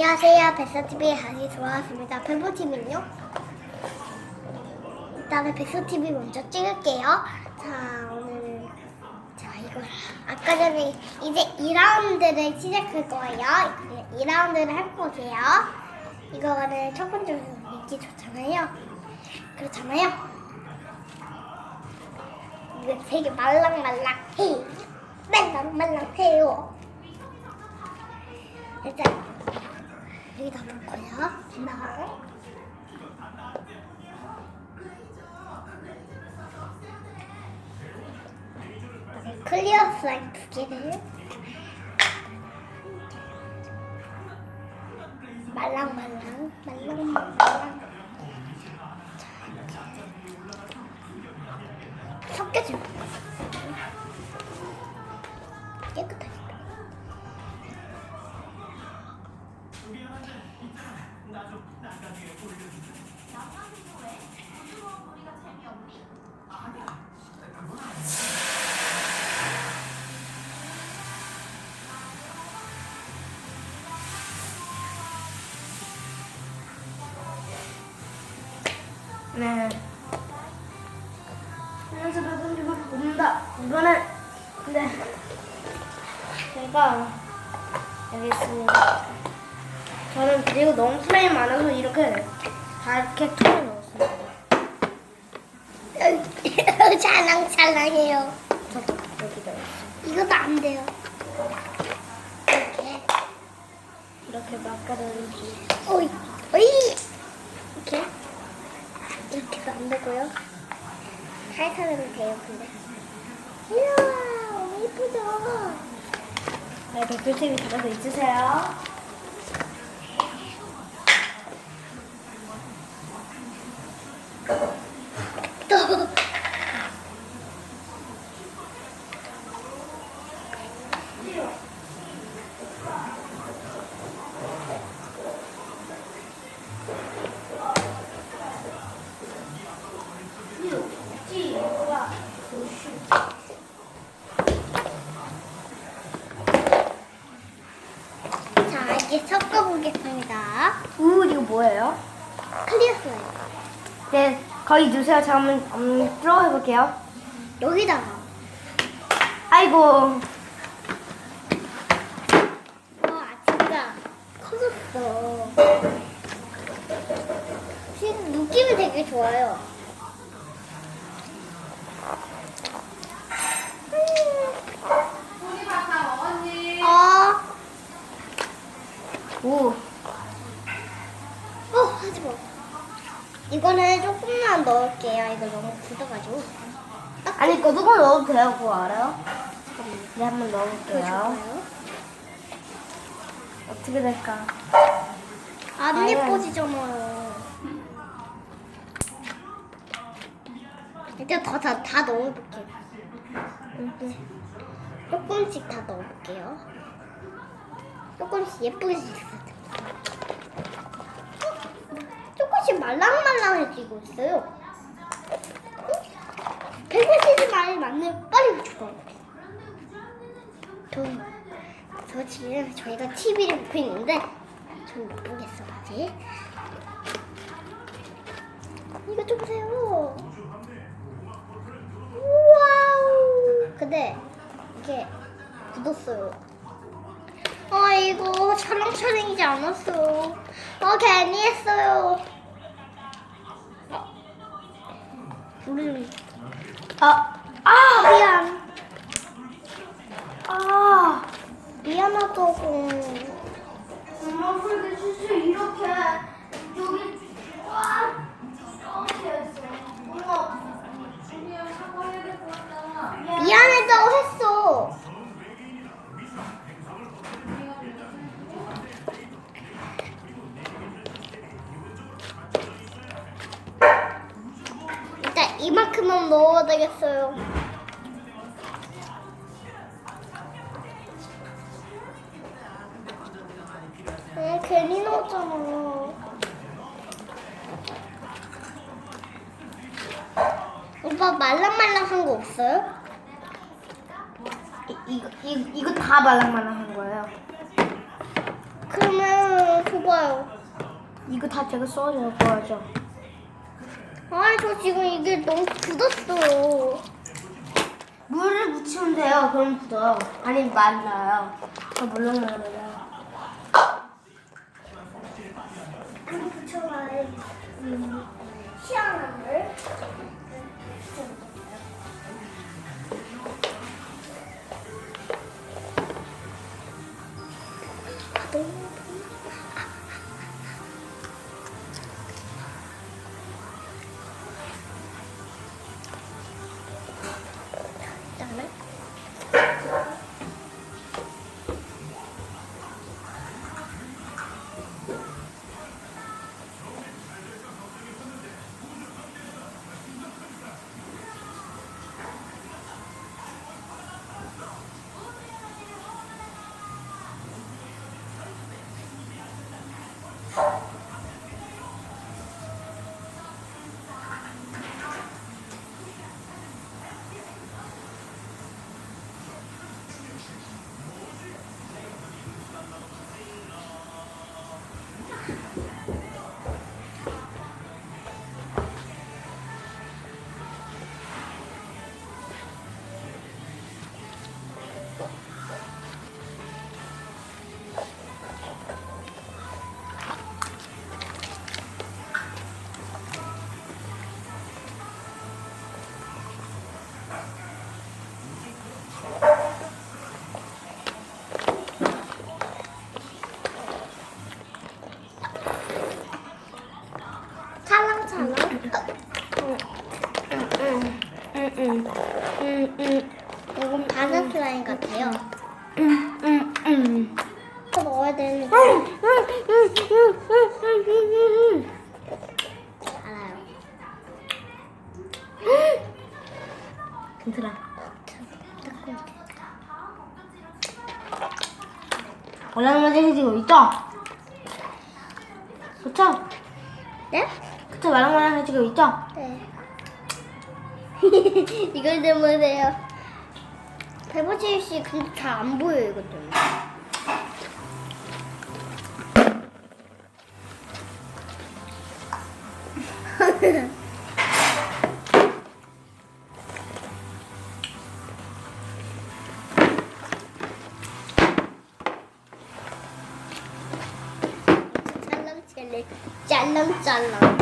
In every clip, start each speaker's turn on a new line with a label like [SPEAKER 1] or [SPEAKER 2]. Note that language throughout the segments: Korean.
[SPEAKER 1] 안녕하세요. 베스TV에 다시 돌아왔습니다. 펜보TV는요? 일단은 베스TV 먼저 찍을게요. 자, 오늘은 자, 이거 아까 전에 이제 2라운드를 시작할 거예요. 2라운드를 할 거게요. 이거는 첫 번째로 읽기 좋잖아요. 그렇잖아요. 이거 되게 말랑말랑해. 말랑말랑해요. 일단 여기다 놓고요. 나. 그다음에 클리어 슬라임 두 개를. 말랑말랑. 말랑말랑. 깨끗
[SPEAKER 2] 안녕하세요, 배송주부 봅니다. 이거는 네. 제가 여기 있습니다. 저는 그리고 너무 슬라임 많아서 이렇게 다 이렇게 통에 넣었습니다.
[SPEAKER 1] 찰랑찰랑해요.
[SPEAKER 2] 저도 여기다.
[SPEAKER 1] 이것도 안 돼요. 이렇게.
[SPEAKER 2] 이렇게 마카로니
[SPEAKER 1] 오이, 오이. 이렇게. 이렇게도 안 되고요. 살살은 돼요, 근데. 이야, 너무 이쁘죠?
[SPEAKER 2] 네, 백불TV 잡아서 있으세요. 거의 주세요. 한번 음, 들어해볼게요.
[SPEAKER 1] 여기다가.
[SPEAKER 2] 아이고,
[SPEAKER 1] 와, 진짜 커졌어. 지금 느낌이 되게 좋아요. 음. 어,
[SPEAKER 2] 우.
[SPEAKER 1] 어, 하지 마. 이거는 조금 만 넣을게요. 이거 너무 굳어가지고. 딱
[SPEAKER 2] 아니, 그거 누가 넣어도 돼요. 그거 알아요?
[SPEAKER 1] 잠깐만요.
[SPEAKER 2] 네, 한번 넣어볼게요. 어떻게 될까?
[SPEAKER 1] 안
[SPEAKER 2] 아유.
[SPEAKER 1] 예뻐지잖아요. 일단 더, 다, 다 넣어볼게요. 조금씩 다 넣어볼게요. 조금씩 예쁘게 생겼어요. 조금씩 말랑말랑해지고 있어요. 백화시즈 말이 맞는 빨리 죽어. 저, 저 지금 저희가 TV를 보고 있는데 전 못 보겠어 아직. 이거 좀 보세요. 와우. 근데 이게 굳었어요. 아 이거 촬영 촬영이지 않았어. 아 괜히 했어요. 우리
[SPEAKER 2] 아, 아,
[SPEAKER 1] 미안.
[SPEAKER 2] 아.
[SPEAKER 1] 미안하다고.
[SPEAKER 2] 엄마 그렇게 실수 이렇게 여기 와 이렇게 했어. 엄마. 그냥 사과해야 될것 같다.
[SPEAKER 1] 미안하다고 했어. 이만큼만 넣어야 되겠어요. 아, 괜히 넣었잖아. 오빠 말랑말랑한 거 없어요?
[SPEAKER 2] 이, 이거 이, 이거 다 말랑말랑한 거예요.
[SPEAKER 1] 그러면 그 됐어요.
[SPEAKER 2] 이거 다 제가 써줄 거죠.
[SPEAKER 1] 아니 저 지금 이게 너무 굳었어요.
[SPEAKER 2] 물을 묻히면 돼요. 그럼 굳어요. 아니면 말라요. 저 물론 말라요.
[SPEAKER 1] 음, 시원한
[SPEAKER 2] 괜찮아. 말랑말랑 해지고 있죠? 그쵸?
[SPEAKER 1] 네?
[SPEAKER 2] 그쵸 말랑말랑 해지고 있죠?
[SPEAKER 1] 네. 이걸. 배보채 씨 근데 잘 안 보여요 이것 때문에. 짤랑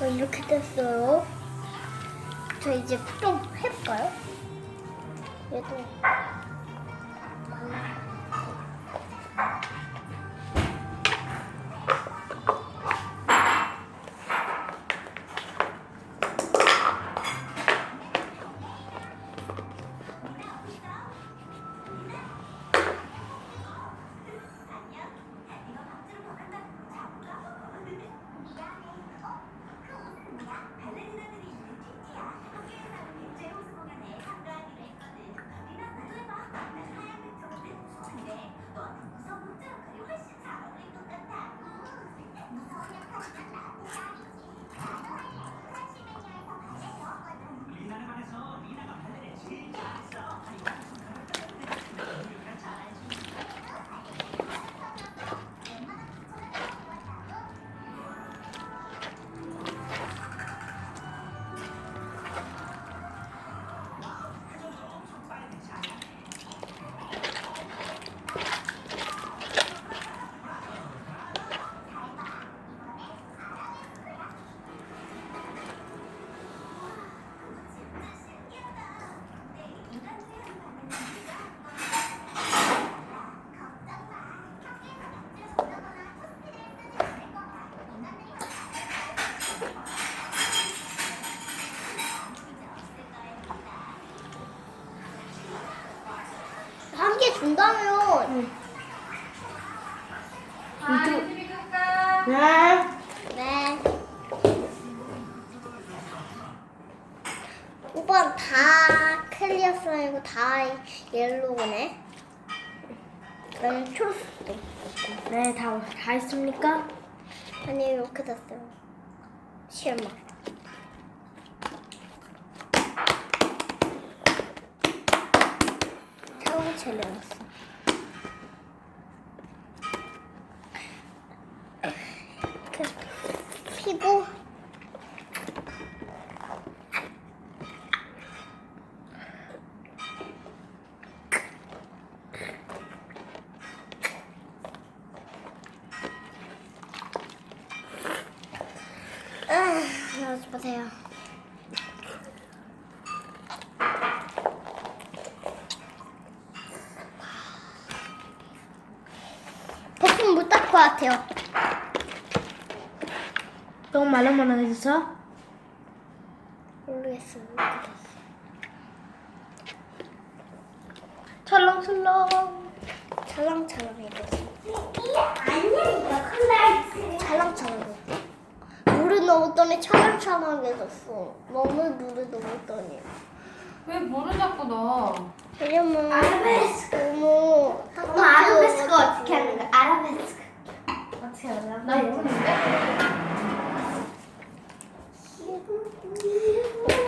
[SPEAKER 1] 어, 이렇게 됐어요. 저 이제 좀 해볼까요? 얘도 본다면.
[SPEAKER 2] 네.
[SPEAKER 1] 네. 오빠 다 클리어 슬라임이고 다 옐로우네. 나는 초록색도 있고.
[SPEAKER 2] 네, 다, 다 했습니까?
[SPEAKER 1] 아니 이렇게 됐어요. 실망. 차고 젤려놨어. 이렇게 피고 아, 나오지 마세요. 거품 못 닦을 것 같아요.
[SPEAKER 2] 너무 말랑말랑해져서?
[SPEAKER 1] 모르겠어요.
[SPEAKER 2] 철렁철렁.
[SPEAKER 1] 찰랑찰랑해졌어. 찰랑찰랑해. 물을 넣었더니 찰랑찰랑해졌어. 너무 물을 넣었더니.
[SPEAKER 3] 왜 물을 자꾸 넣어?
[SPEAKER 1] 왜냐면
[SPEAKER 2] 아라베스크.
[SPEAKER 1] 너무
[SPEAKER 2] 엄마 아라베스크 어떻게 하는 거야? 아라베스크. 거야?
[SPEAKER 3] 나 모르는데?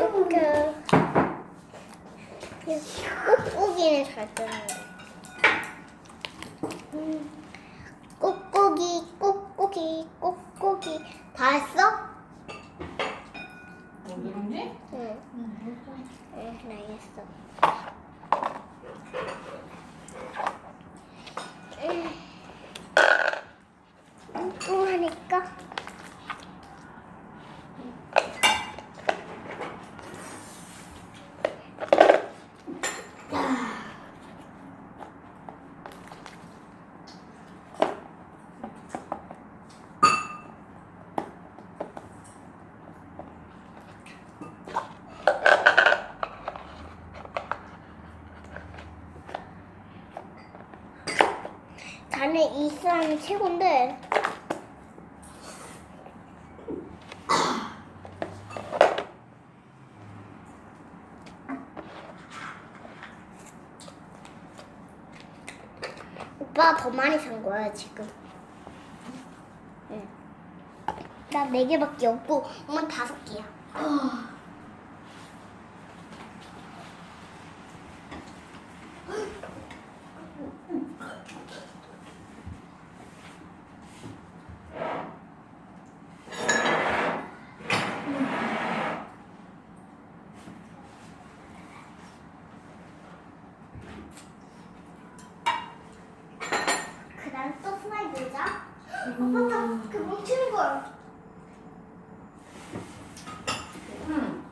[SPEAKER 1] 어떡해. 꾹꾹이는 잘 뜨는데. 음, 꾹꾹이, 꾹꾹이, 꾹꾹이. 다 했어?
[SPEAKER 3] 뭐 누룽지?
[SPEAKER 1] 응. 응, 알겠어. 음. 뚱뚱하니까. 나는 이 사람이 최고인데. 오빠 더 많이 산 거야 지금. 응. 나 네 개밖에 없고 엄마 다섯 개야. 그다음 또 슬라임 넣자. 오빠 그 걸.
[SPEAKER 3] 응.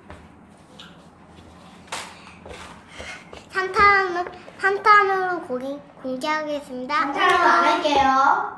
[SPEAKER 1] 3탄은 3탄으로 공개, 공개하겠습니다.
[SPEAKER 2] 안 할게요.